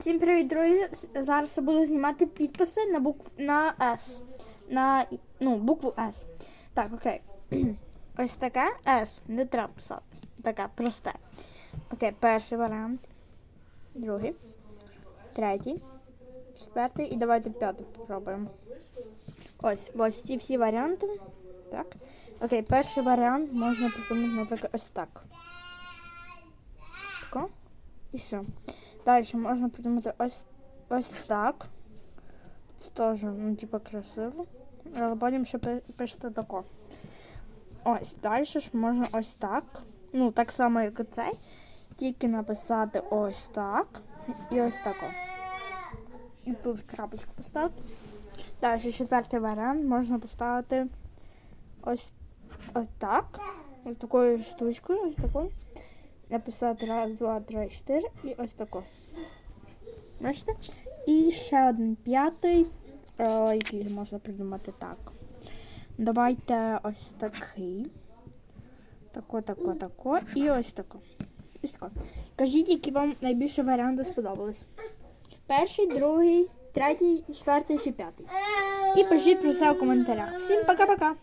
Всім привіт, друзі! Зараз я буду знімати підписи на букву на С. На ну, букву С. Так, окей. Ось таке С. Не треба писати. Таке просте. Окей, перший варіант. Другий. Третій. Четвертий. І давайте п'ятий попробуємо. Ось, ось ці всі варіанти. Так. Окей, перший варіант можна придумати, наприклад, ось так. Тако. І все. Далі можна придумати ось ось так. Це теж, ну, типа, красиво. Але потім ще пи- пишете тако. Ось, далі ж можна ось так. Ну, так само, як і цей. Тільки написати ось так. І ось тако. І тут крапочку поставити. Далі четвертий варіант можна поставити ось, ось так. Ось такою штучкою, ось такою написати раз, два, три, чотири і ось тако. Бачите? І ще один п'ятий, е, який можна придумати так. Давайте ось такий. Тако, тако, тако. І ось тако. Ось тако. Кажіть, які вам найбільше варіанти сподобались. Перший, другий, третій, четвертий чи п'ятий. І пишіть про це у коментарях. Всім пока-пока!